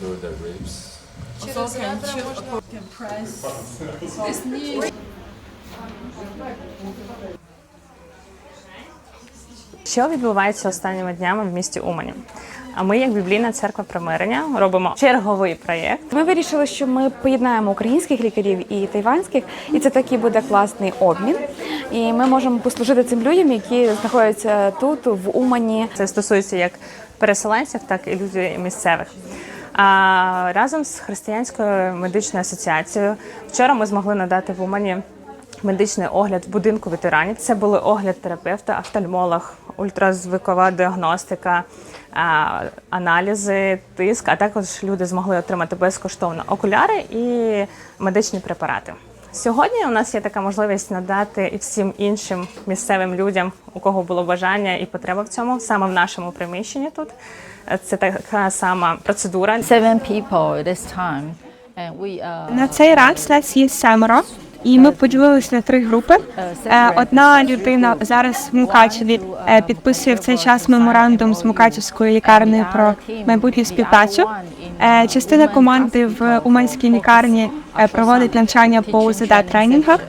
through the ribs. Через ребра можна. Тисні. Що відбувається останніми днями в місті Умані? А ми, як біблійна церква примирення, робимо черговий проєкт. Ми вирішили, що ми поєднаємо українських лікарів і тайванських, і це такий буде класний обмін. І ми можемо послужити цим людям, які знаходяться тут, в Умані. Це стосується як переселенців, так і людей місцевих. А разом з християнською медичною асоціацією вчора ми змогли надати в Умані медичний огляд будинку ветеранів. Це були огляд терапевта, офтальмолог, ультразвукова діагностика, аналізи, тиск. А також люди змогли отримати безкоштовно окуляри і медичні препарати. Сьогодні у нас є така можливість надати і всім іншим місцевим людям, у кого було бажання і потреба в цьому, саме в нашому приміщенні тут. Е, Це така сама процедура. seven people this time, and we На цей раз нас є семеро, і ми поділилися на три групи. Е, Одна людина зараз в Мукачеві е, підписує в цей час меморандум з Мукачевською лікарнею про майбутню співпрацю. Е, Частина команди в Уманській лікарні е, проводить навчання по УЗД тренінгах.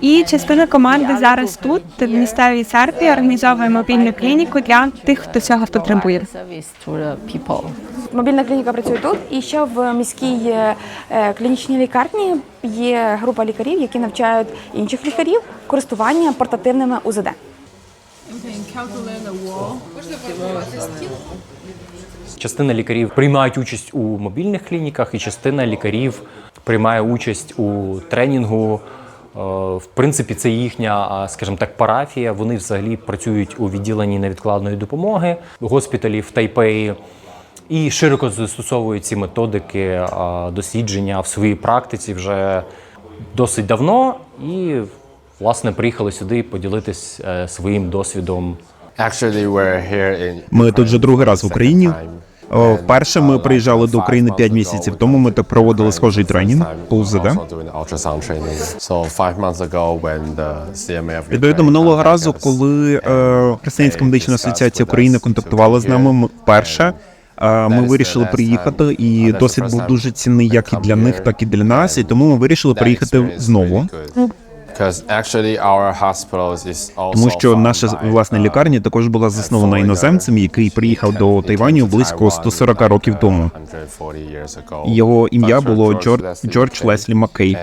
І частина команди зараз тут, в місцевій церкві, організовує мобільну клініку для тих, хто цього потребує. Мобільна клініка працює тут. І ще в міській е, е, клінічній лікарні є група лікарів, які навчають інших лікарів користування портативними УЗД. Частина лікарів приймають участь у мобільних клініках, і частина лікарів приймає участь у тренінгу. Е, В принципі, це їхня, скажімо так, парафія. Вони взагалі працюють у відділенні невідкладної допомоги госпіталів в Тайпеї і широко застосовують ці методики дослідження в своїй практиці вже досить давно. І, власне, приїхали сюди поділитись е, своїм досвідом Actually, we're here in Ми тут вже другий раз в Україні. Вперше ми приїжджали до України 5 місяців тому. Ми так проводили схожий тренінг по УЗД. Відповідно, минулого разу, коли е, Християнська медична асоціація України контактувала з нами вперше. е, Ми вирішили приїхати, і досвід був дуже цінний як і для них, так і для нас. І тому ми вирішили приїхати знову. Тому що наша власна лікарня також була заснована іноземцем, який приїхав до Тайваню близько 140 років тому. Його ім'я було Джордж, Джордж Леслі Маккей.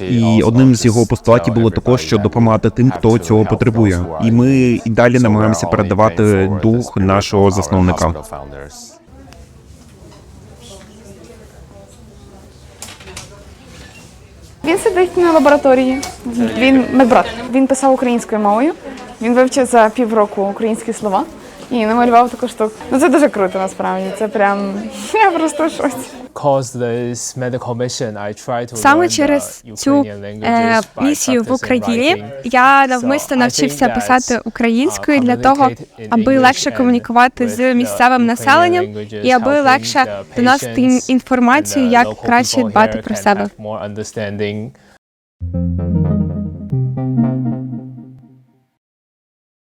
І одним з його постулатів було також, що допомагати тим, хто цього потребує. І ми і далі намагаємося передавати дух нашого засновника. Сидить на лабораторії. Він медбрат. Він писав українською мовою. Він вивчив за півроку українські слова і намалював таку штуку. Ну це дуже круто насправді. Це прям я просто в шоці. Cause this medical mission, I try to Саме через цю е, місію в Україні я навмисно навчився писати українською uh, для того, аби легше комунікувати з місцевим населенням і аби легше доносити інформацію, як краще дбати про себе.